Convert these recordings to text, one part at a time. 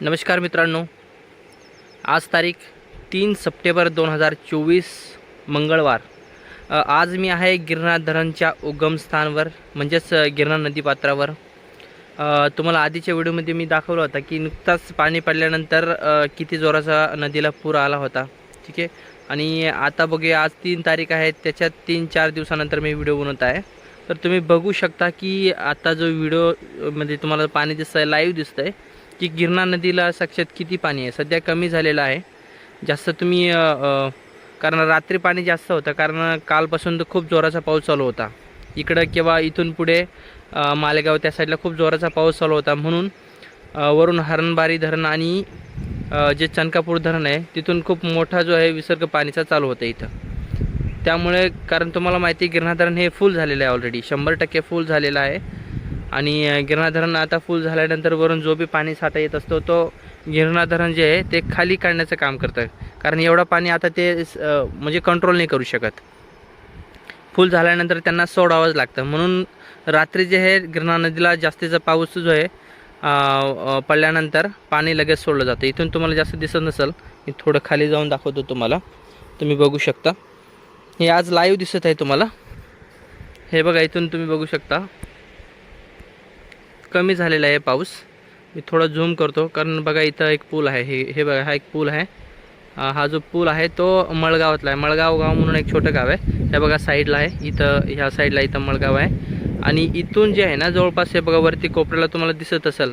नमस्कार मित्रांनो. आज तारीख तीन सप्टेंबर दोन हजार चोवीस मंगळवार. आज मी आहे गिरणार धरणच्या उगमस्थानवर म्हणजेच गिरणार नदीपात्रावर तुम्हाला आधीच्या व्हिडिओमध्ये मी दाखवलं होता की नुकताच पाणी पडल्यानंतर किती जोराचा नदीला पूर आला होता. ठीक आहे? आणि आता बघूया आज तीन तारीख आहे त्याच्यात तीन चार दिवसानंतर मी व्हिडिओ बनवत आहे. तर तुम्ही बघू शकता की आता जो व्हिडिओ म्हणजे तुम्हाला पाणी दिसतं आहे लाईव्ह दिसतं आहे की गिरणा नदीला साक्षात किती पाणी आहे? सध्या कमी झालेलं आहे. जास्त तुम्ही कारण रात्री पाणी जास्त होतं कारण कालपासून तर खूप जोराचा पाऊस चालू होता. इकडं किंवा इथून पुढे मालेगाव त्या साईडला खूप जोराचा पाऊस चालू होता. म्हणून वरून हरणबारी धरण आणि जे चनकापूर धरण आहे तिथून खूप मोठा जो आहे विसर्ग पाणीचा चालू होता इथं. त्यामुळे कारण तुम्हाला माहिती आहे गिरणा धरण हे फुल झालेलं आहे ऑलरेडी शंभर टक्के फुल झालेलं आहे. आणि गिरणा धरण आता फुल झाल्यानंतर वरून जो बी पाणी साठा येत असतो तो गिरणा धरण जे आहे ते खाली काढण्याचं काम करतं. कारण एवढं पाणी आता ते म्हणजे कंट्रोल नाही करू शकत. फुल झाल्यानंतर त्यांना सोडावंच लागतं. म्हणून रात्री जे आहे गिरणा नदीला जास्तीचा पाऊस जो आहे पडल्यानंतर पाणी लगेच सोडलं जातं. इथून तुम्हाला जास्त दिसत नसेल मी थोडं खाली जाऊन दाखवतो तुम्हाला. तुम्ही बघू शकता. हे आज लाईव्ह दिसत आहे तुम्हाला. हे बघा इथून तुम्ही बघू शकता. कमी झालेला आहे पाऊस. मी थोडं झूम करतो कारण बघा इथं एक पूल आहे. हे हे बघा हा एक पूल आहे. हा जो पूल आहे तो मळगावातला आहे. मळगाव गाव म्हणून एक छोटं गाव आहे. हे बघा साईडला आहे. इथं ह्या साईडला इथं मळगाव आहे. आणि इथून जे आहे ना जवळपास हे बघा वरती कोपऱ्याला तुम्हाला दिसत असेल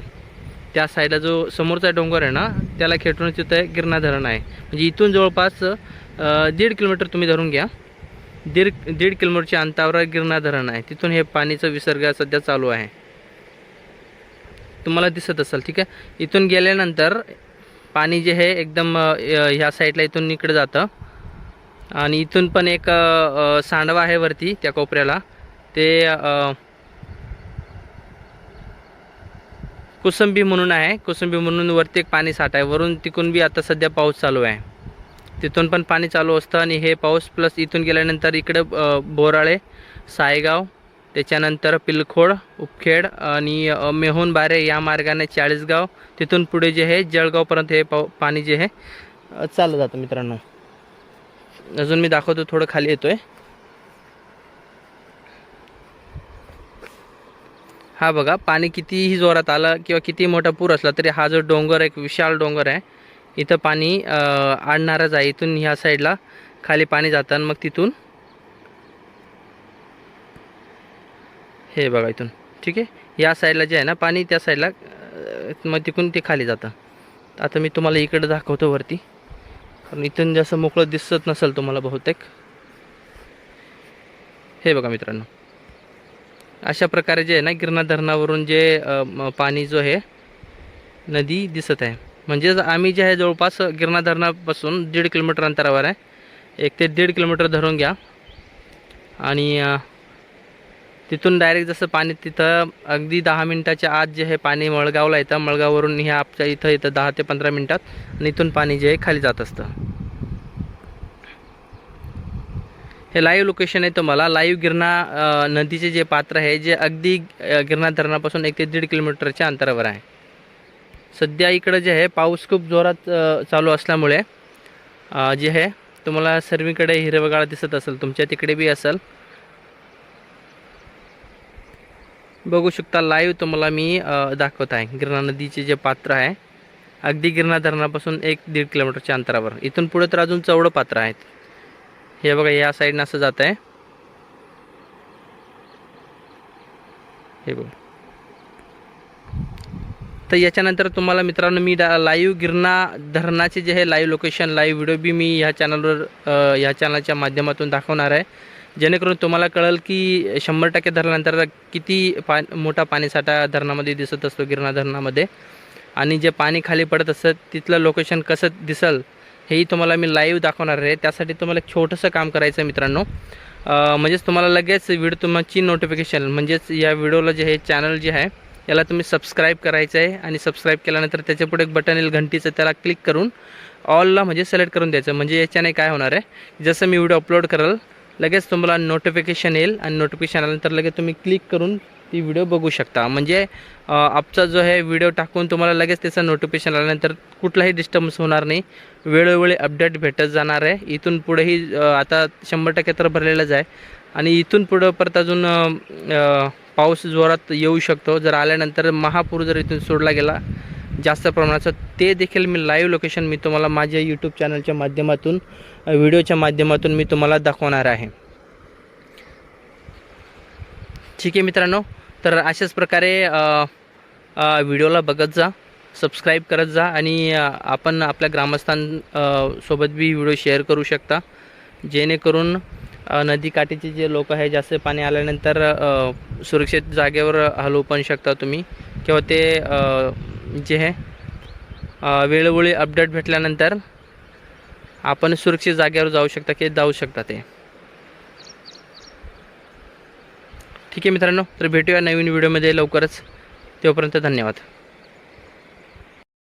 त्या साईडला जो समोरचा डोंगर आहे ना त्याला खेटून तिथं गिरणा धरण आहे. म्हणजे इथून जवळपास दीड किलोमीटर तुम्ही धरून घ्या. दीड दीड किलोमीटरच्या अंतरावर गिरणा धरण आहे. तिथून हे पाणीचं विसर्ग सध्या चालू आहे. तुम्हाला दिसत असेल ठीक आहे? इथून गेल्यानंतर पाणी जे आहे एकदम ह्या साईडला इथून इकडे जातं. आणि इथून पण एक सांडवा आहे वरती त्या कोपऱ्याला. ते कुसंबी म्हणून आहे. कुसंबी म्हणून वरती एक पाणी साठ आहे. वरून तिकून बी आता सध्या पाऊस चालू आहे. तिथून पण पाणी चालू असतं आणि हे पाऊस प्लस इथून गेल्यानंतर इकडे बोराळे सायगाव त्याच्यानंतर पिलखोड उपखेड आणि मेहून बारे या मार्गाने चाळीसगाव. तिथून पुढे जे आहे जळगावपर्यंत हे पाऊ पाणी जे आहे चाललं जातं मित्रांनो. अजून मी दाखवतो थोडं खाली येतोय. हा बघा पाणी कितीही जोरात आलं किंवा किती मोठा पूर असला तरी हा जो डोंगर एक विशाल डोंगर आहे इथं पाणी आणणारच आहे. इथून ह्या साईडला खाली पाणी जातं आणि मग तिथून हे बघा इथून. ठीक आहे? या साईडला जे आहे ना पाणी त्या साईडला मग तिकडून ते खाली जातं. आता मी तुम्हाला इकडं दाखवतो वरती. कारण इथून जसं मोकळं दिसत नसेल तुम्हाला बहुतेक. हे बघा मित्रांनो. अशा प्रकारे जे आहे ना गिरणा धरणावरून जे पाणी जो आहे नदी दिसत आहे. म्हणजेच आम्ही जे आहे जवळपास गिरणा धरणापासून दीड किलोमीटर अंतरावर आहे. एक ते दीड किलोमीटर धरून घ्या. आणि तिथून डायरेक्ट जसं पाणी तिथं अगदी दहा मिनटाच्या आत जे आहे पाणी मळगावला येतं मळगाववरून हे आपच्या इथं येतं दहा ते पंधरा मिनटात. आणि इथून पाणी जे आहे खाली जात असतं. हे लाईव्ह लोकेशन आहे तुम्हाला. लाईव्ह गिरणा नदीचे जे पात्र आहे जे अगदी गिरणा धरणापासून एक ते दीड किलोमीटरच्या अंतरावर आहे. सध्या इकडं जे आहे पाऊस खूप जोरात चालू असल्यामुळे जे आहे तुम्हाला सर्वीकडे हिरवगाळ दिसत असेल तुमच्या तिकडे बी असेल बघू शकता लाईव्ह तुम्हाला मी दाखवत आहे. गिरणा नदीचे जे पात्र आहे अगदी गिरणा धरणापासून एक दीड किलोमीटरच्या अंतरावर. इथून पुढे तर अजून चौडं पात्र आहेत. हे बघा या साईडनं असं जात आहे. हे बघा. तर याच्यानंतर तुम्हाला मित्रांनो मी डा लाईव्ह गिरणा धरणाचे जे हे लाईव्ह लोकेशन लाईव्ह व्हिडिओ बी मी ह्या चॅनलवर ह्या चॅनलच्या माध्यमातून दाखवणार आहे. जेणेकरून तुम्हाला कळेल की शंभर टक्के धरल्यानंतर किती पा मोठा पाणीसाठा धरणामध्ये दिसत असतो गिरणा धरणामध्ये. आणि जे पाणी खाली पडत असतं तिथलं लोकेशन कसं दिसेल हेही तुम्हाला मी लाईव्ह दाखवणार आहे. त्यासाठी तुम्हाला एक छोटंसं काम करायचं आहे मित्रांनो. म्हणजेच तुम्हाला लगेच व्हिडिओ तुमची नोटिफिकेशन म्हणजेच या व्हिडिओला जे हे चॅनल जे आहे याला तुम्ही सबस्क्राईब करायचं आहे. आणि सबस्क्राईब केल्यानंतर त्याच्या पुढे एक बटन येईल घंटीचं त्याला क्लिक करून ऑलला म्हणजे सिलेक्ट करून द्यायचं. म्हणजे याच्याने काय होणार आहे जसं मी व्हिडिओ अपलोड करेल लगेच तुम्हाला नोटिफिकेशन येईल आणि नोटिफिकेशन आल्यानंतर लगेच तुम्ही क्लिक करून ती व्हिडिओ बघू शकता. म्हणजे आपचा जो आहे व्हिडिओ टाकून तुम्हाला लगेच त्याचं नोटिफिकेशन आल्यानंतर कुठलाही डिस्टर्बन्स होणार नाही. वेळोवेळी अपडेट भेटत जाणार आहे. इथून पुढेही आता शंभर टक्के तर भरलेलंच आहे. आणि इथून पुढं परत अजून पाऊस जोरात येऊ शकतो. जर आल्यानंतर महापूर जर इथून सोडला गेला जास्त प्रमाणाचं ते देखील मी लाईव्ह लोकेशन मी तुम्हाला माझ्या यूट्यूब चॅनलच्या माध्यमातून व्हिडिओच्या माध्यमातून मी तुम्हाला दाखवणार आहे. ठीक आहे मित्रांनो तर अशाच प्रकारे व्हिडिओला बघत जा सबस्क्राईब करत जा आणि आपण आपल्या ग्रामस्थां सोबत बी व्हिडिओ शेअर करू शकता. जेणेकरून नदीकाठीचे जे लोक आहे जास्त पाणी आल्यानंतर सुरक्षित जागेवर हलवू पण शकता तुम्ही. किंवा ते जे आहे वेळोवेळी अपडेट भेटल्यानंतर आपण सुरक्षित जागेवर जाऊ शकता की जाऊ शकता ते. ठीक आहे मित्रांनो तर भेटूया नवीन व्हिडिओमध्ये लवकरच. तोपर्यंत धन्यवाद.